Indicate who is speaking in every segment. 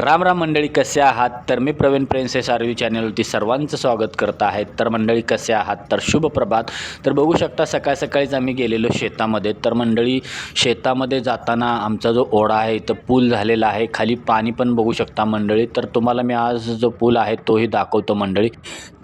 Speaker 1: राम राम मंडळी कसे आहात? तर मी प्रवीण प्रिन्सेस आरवी चॅनलवरती सर्वांचं स्वागत करत आहे. तर मंडळी कसे आहात? तर शुभ प्रभात. तर बघू शकता सकाळ सकाळीच आम्ही गेलेलो शेतामध्ये. तर मंडळी शेतामध्ये जाताना आमचा जो ओढा आहे इथं पूल झालेला आहे. खाली पाणी पण बघू शकता मंडळी. तर तुम्हाला मी आज जो पूल आहे तोही दाखवतो मंडळी.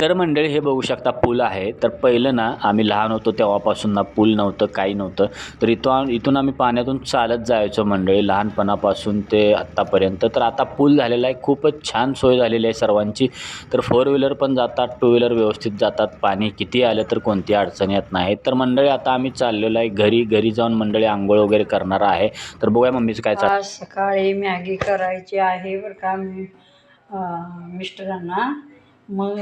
Speaker 1: तर मंडळी हे बघू शकता पूल आहे. तर पहिलं ना आम्ही लहान होतो तेव्हापासून ना पूल नव्हतं काही नव्हतं. तर इथून इथून आम्ही पाण्यातून चालत जायचो मंडळी लहानपणापासून ते आत्तापर्यंत. तर आता पूल झालेला आहे. खूपच छान सोय झालेली आहे सर्वांची. तर फोर व्हीलर पण जातात टू व्हीलर व्यवस्थित जातात. पाणी किती आलं तर कोणती अडचण येत नाही. तर मंडळी आता आम्ही चाललेलो आहे. घरी घरी जाऊन मंडळी आंघोळ वगैरे करणार आहे. तर बघूया मम्मीचं काय चाल
Speaker 2: सकाळी मॅगी करायची आहे बरं का मी मिस्टरांना. मग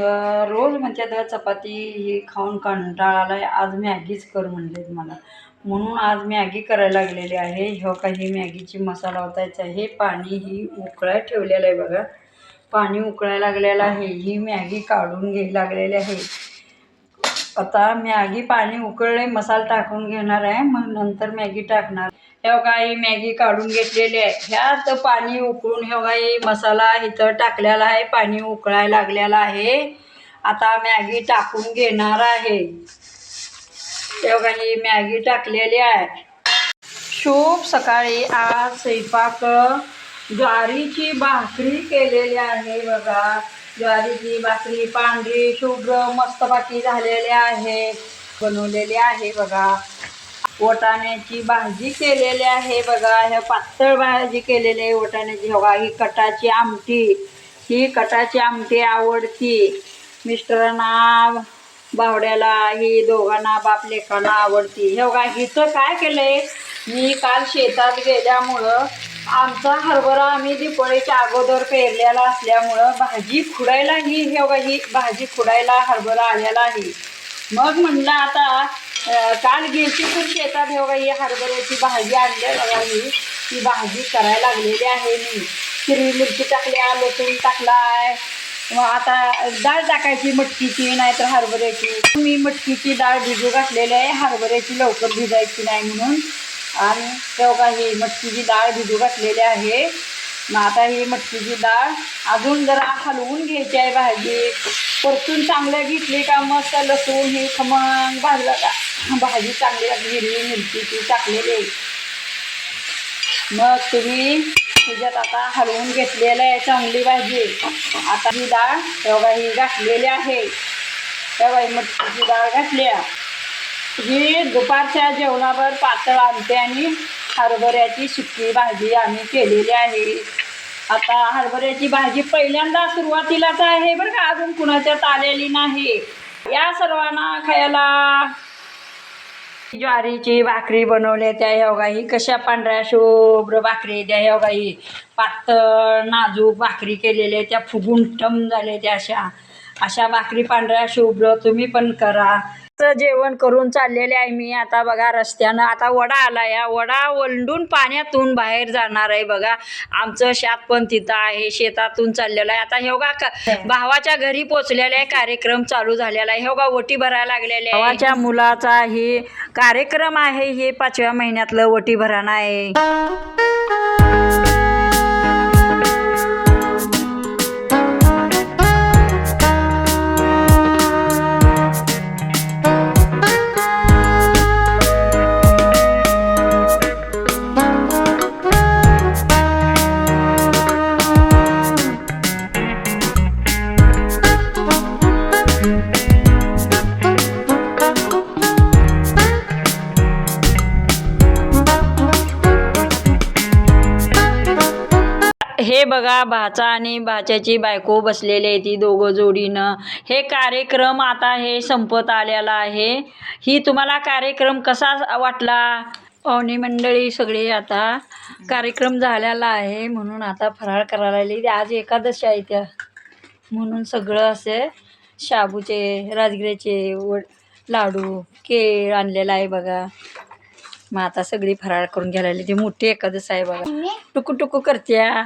Speaker 2: रोज म्हणतात चपाती ही खाऊन कंटाळा आलाय. आज मॅगीच कर म्हणलेत मला. म्हणून आज मॅगी करायला लागलेली आहे. ह्यो काही मॅगीची मसाला होतायचा हे पाणी ही उकळाय ठेवलेलं आहे बघा. पाणी उकळायला लागलेलं आहे. ही मॅगी काढून घ्यायला लागलेली आहे. आता मॅगी पाणी उकळले मसाला टाकून घेणार आहे. मग नंतर मॅगी टाकणार. हे काही मॅगी काढून घेतलेली आहे. ह्यात पाणी उकळून हे काही मसाला इथं टाकलेला आहे. पाणी उकळायला लागलेला आहे. आता मॅगी टाकून घेणार आहे. हे मॅगी टाकलेली आहे. शुभ सकाळी आज स्वयंपाक ज्वारीची भाकरी केलेली आहे बघा. ज्वारीची भाकरी पांढरी शुभ्र मस्तपाकी झालेली आहे. बनवलेली आहे बघा. वटाण्याची भाजी केलेली आहे बघा. ह्या पातळ भाजी केलेली आहे वटाण्याची. बघा ही कटाची आमटी. ही कटाची आमटी आवडती. मिस्टरांना बावड्याला ही दोघांना बाप लेखांना आवडती. हे बघा हिचं काय केलंय? मी काल शेतात गेल्यामुळं आमचा हरभरा आम्ही दिपोळीच्या अगोदर पेरलेला असल्यामुळं भाजी खुडायला ही हे बघा ही भाजी खुडायला हरभरा आलेला आहे मग म्हणलं आता काल गेलती पण शेतात हे बघा ही हरभऱ्याची भाजी आणली बघा ही. ती भाजी करायला लागलेली आहे मी. हिरवी मिरची टाकल्या लसूण आहे मग आता डाळ टाकायची मटकीची नाहीतर हरभऱ्याची. मी मटकीची डाळ भिजू घातलेली आहे. हरभऱ्याची लवकर भिजायची नाही म्हणून. आणि तेव्हा ही मटकीची डाळ भिजू घातलेली आहे. मग आता ही मटकीची डाळ अजून जरा हलवून घ्यायची आहे भाजी. परतून चांगलं घेतली का मस्त लसूण हे खमंग भाजलं का? भाजी चांगली हिरवी मिरची ती टाकलेली आहे. मग तुम्ही त्याच्यात आता हलवून घेतलेलं आहे चांगली भाजी. आता ही डाळ तेव्हा ही घातलेली आहे. तेव्हा ही मटकीची डाळ घातल्या ही दुपारच्या जेवणावर पातळ आमटे आणि हरभऱ्याची सुकी भाजी आम्ही केलेली आहे. आता हरभऱ्याची भाजी पहिल्यांदा सुरुवातीलाच आहे बरं का? अजून कुणाच्यात आलेली नाही. या सर्वांना खायला ज्वारीची भाकरी बनवल्या त्या ह्या कशा पांढऱ्या शुभ्र भाकरी त्या ह्या पातळ नाजूक भाकरी केलेल्या त्या फुगून टम झाल्या त्या अशा. अशा भाकरी पांढऱ्या शुभ्र तुम्ही पण करा. जेवण करून चाललेले आहे मी. आता बघा रस्त्यानं आता वडा आला या वडा ओलंडून पाण्यातून बाहेर जाणार आहे बघा. आमचं शेत पण तिथं आहे. शेतातून चाललेलं आहे. आता हे बघा क- भावाच्या घरी पोचलेला आहे. कार्यक्रम चालू झालेला आहे. हे बघा ओटी भरायला लागलेले आहे. भावाच्या मुलाचा हे कार्यक्रम आहे. हे पाचव्या महिन्यातलं ओटी भरणं आहे. हे बघा भाचा आणि भाच्याची बायको बसलेली आहे ती दोघं जोडीनं. हे कार्यक्रम आता हे संपत आलेला आहे. ही तुम्हाला कार्यक्रम कसा वाटला? पाहुणे मंडळी सगळे आता कार्यक्रम झालेला आहे म्हणून आता फराळ करायला आज एकादशी आहे त्या म्हणून सगळं असे शाबूचे राजगिऱ्याचे व लाडू केळ आणलेला आहे बघा. मग आता सगळी फराळ करून घ्यायला लागली. ती मोठी एकादश आहे बघा. टुकू टुकू करत्या.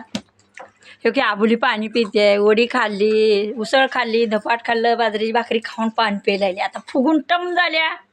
Speaker 2: क्योंकि की आबुली पाणी पिते वडी खाल्ली उसळ खाल्ली धपाट खाल्लं बाजरीची भाकरी खाऊन पाणी प्यायला लागली. आता फुगून टम झाल्या.